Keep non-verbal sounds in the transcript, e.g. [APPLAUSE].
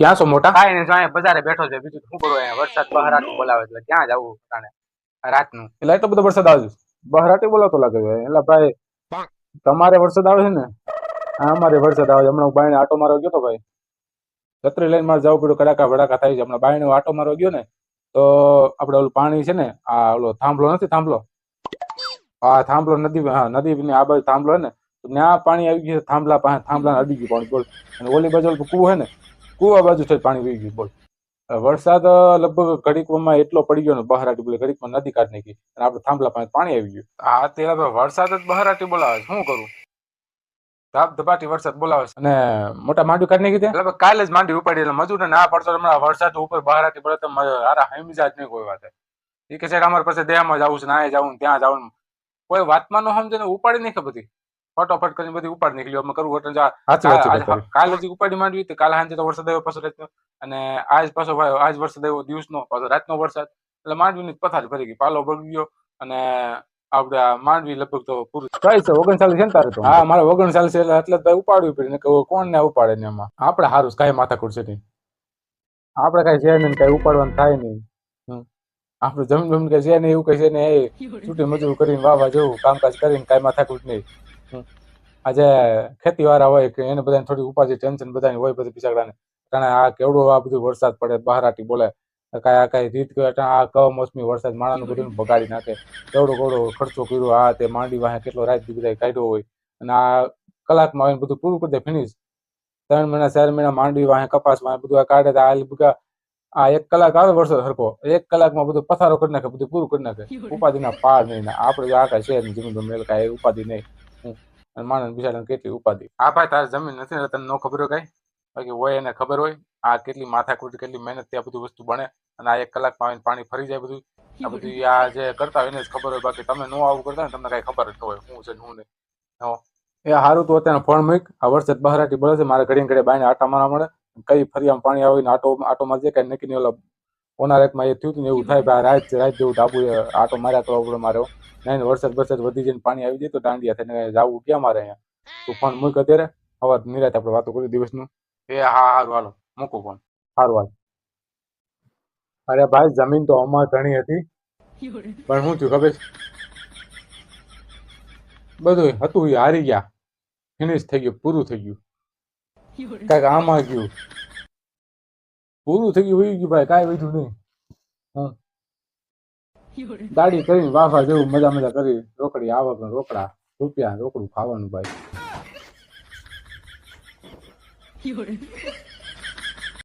ક્યાં છો મોટા? કાંઈ નહીં જો અહીંયા બજારે બેઠો છે. બીજું શું કરો અહીંયા? વરસાદ બહારાટ બોલાવે એટલે ક્યાં જવું ટાણે રાતનું. એટલે તો બધો વરસાદ આવે છે. બહારાટી બોલાવતો લાગે છે. એટલે ભાઈ તમારે વરસાદ આવે છે ને? આ અમારે વરસાદ આવે છે. હમણાં હું બાયણે આટો મારવા ગયો તો ભાઈ. છત્રી લઈને મારે જવું પડ્યું. કડાકા ભડાકા થાય છે. હમણાં બાયણે આટો મારવા ગયો ને તો આપણે ઓલું પાણી છે ને આ ઓલો થાંભલો નથી થાંભલો? આ થાંભલો નદી હા નદી આ બાજુ થાંભલો હે ને ત્યાં પાણી આવી ગયું થાંભલા પાસે થાંભલા અડી ગયું પાણી. બોલ. અને ઓલી બાજુ ઓલું છે હે ને કૂવા બાજુ થઈ પાણી વહી ગયું બોલ. વરસાદ લગભગ ઘડીકમાં એટલો પડી ગયો ને બહારાટી બોલે ઘડીકમાં નદી કાઢ નાખી અને આપણે થાંભલા પાસે પાણી આવી ગયું. આ તે વરસાદ જ બહારાટી બોલાવે છે શું કરું? ધાબ ધબાટી વરસાદ બોલાવે છે. અને મોટા માંડવી કાઢી નાખી એટલે કાલે જ માંડવી ઉપાડી એટલે મજૂર ના પડતો હમણાં વરસાદ ઉપર બહારાટી પડે તો હારા હમીજા જ નહીં કોઈ વાત. એ કે છે કે અમારે પાસે દેહમાં જવું છે ના જવું ત્યાં જવું કોઈ વાતમાં ન સમજે ને ઉપાડી નહીં ખબર બધી. ફટોફટ કરીને બધી ઉપાડી નીકળી અમે કરવું એટલે કાલ હજી ઉપાડી માંડવી તો કાલે સાંજે તો વરસાદ આવ્યો પાછો રાતનો. અને આજ પાછો ભાઈ આજ વરસાદ આવ્યો દિવસનો પાછો રાતનો વરસાદ. એટલે માંડવીની પથારી ફરી ગઈ. પાલો બગડી ગયો અને આપડે માંડવી લગભગ તો પૂરું કઈ છે? ઓગણચાલીસ છે ને તારે તો? હા મારે ઓગણચાલીસ એટલે એટલે જ ભાઈ ઉપાડવી પડી ને કે કોણ ને ઉપાડે ને એમાં? આપણે સારું કઈ માથાકૂટ માથા છે નહીં. આપણે કઈ છે નહીં કઈ ઉપાડવાનું થાય નહીં. આપણે જમીન જમીન કઈ છે નહીં એવું કઈ છે ને એ [LAUGHS] છૂટી મજૂર કરીને વાવા જવું કામકાજ કરીને કઈ માથાકૂટ નહીં. આજે ખેતી વાળા હોય કે એને બધાને થોડી ઉપાધિ ટેન્શન બધાની હોય બધી બિચારાને. કારણ આ કેવડો આ બધું વરસાદ પડે બહારાટી બોલે. કાંઈ આ કાંઈ રીત કહેવાય આ કમોસમી વરસાદ માણાનું બધું બગાડી નાખે. કેવડો કેવડો ખર્ચો કર્યો આ તે માંડી વાહે કેટલો રાત બધા કાઢ્યો હોય. અને આ કલાકમાં આવીને બધું પૂરું કરી દે ફિનિશ ત્રણ મહિના ચાર મહિના માંડવી વાહે કપાસ વાહે બધું આ કાઢે આ લીધું આ એક કલાક આવે વરસાદ સરખો એક કલાકમાં બધું પથારો કરી નાખે બધું પૂરું કરી નાખે. [LAUGHS] ઉપાધિના પાર નહીં આપણે આ કાંઈ છે જમીન મેલ કાંઈ ઉપાધિ નહીં. માણસ બિચારાને કેટલી ઉપાધિ. આ ભાઈ, તારે જમીન નથી ને તને ન ખબર હોય કઈ? બાકી હોય એને ખબર હોય, આ કેટલી માથાકૂટ, કેટલી મહેનત ત્યાં બધું વસ્તુ બને અને આ એક કલાકમાં આવીને પાણી ફરી જાય બધું. આ બધું આ જે કરતા હોય એને જ ખબર હોય, બાકી તમે ન આવું કરતા ને તમને કઈ ખબર જ હોય શું છે શું નહીં. એ સારું તો અત્યારે ફોન મૂક, આ વરસાદ બહારાટી બળે છે, મારે ઘડી ઘડી બાઈને આટા મારવા મળે. કઈ ફરિયામાં પાણી આવીને આટો આટો મારજે કઈ નક્કી નહીં, ઓલા ઓનારેકમાં એ થયું હતું ને એવું થાય ભાઈ રાત રાત જેવું ટાપુ આટો માર્યા તો આપણે મારે નહીં વરસાદ વરસાદ વધી જઈને પાણી આવી જાય તો દાંડિયા થઈને જવું ક્યાં મારે અહીંયા? તુફાન મૂક અત્યારે. હવે નિરાત આપણે વાતો કરી દિવસનું. એ હા હારું હાલો. મૂકો ફોન હારું હાલ. અરે ભાઈ જમીન તો અમાર ઘણી હતી. પણ શું થયું ખબર? છે? બધું હતું હારી ગયા. ફિનિશ થઈ ગયું પૂરું થઈ ગયું. કાંઈક આમાં ગયું. પૂરું થઈ ગયું હોય ગયું ભાઈ, કાંઈ વધ્યું નહીં. દાડી કરીને વાફા જેવું મજા મજા કરી. રોકડી આવક, રોકડા, રૂપિયા, રોકડું ખાવાનું ભાઈ.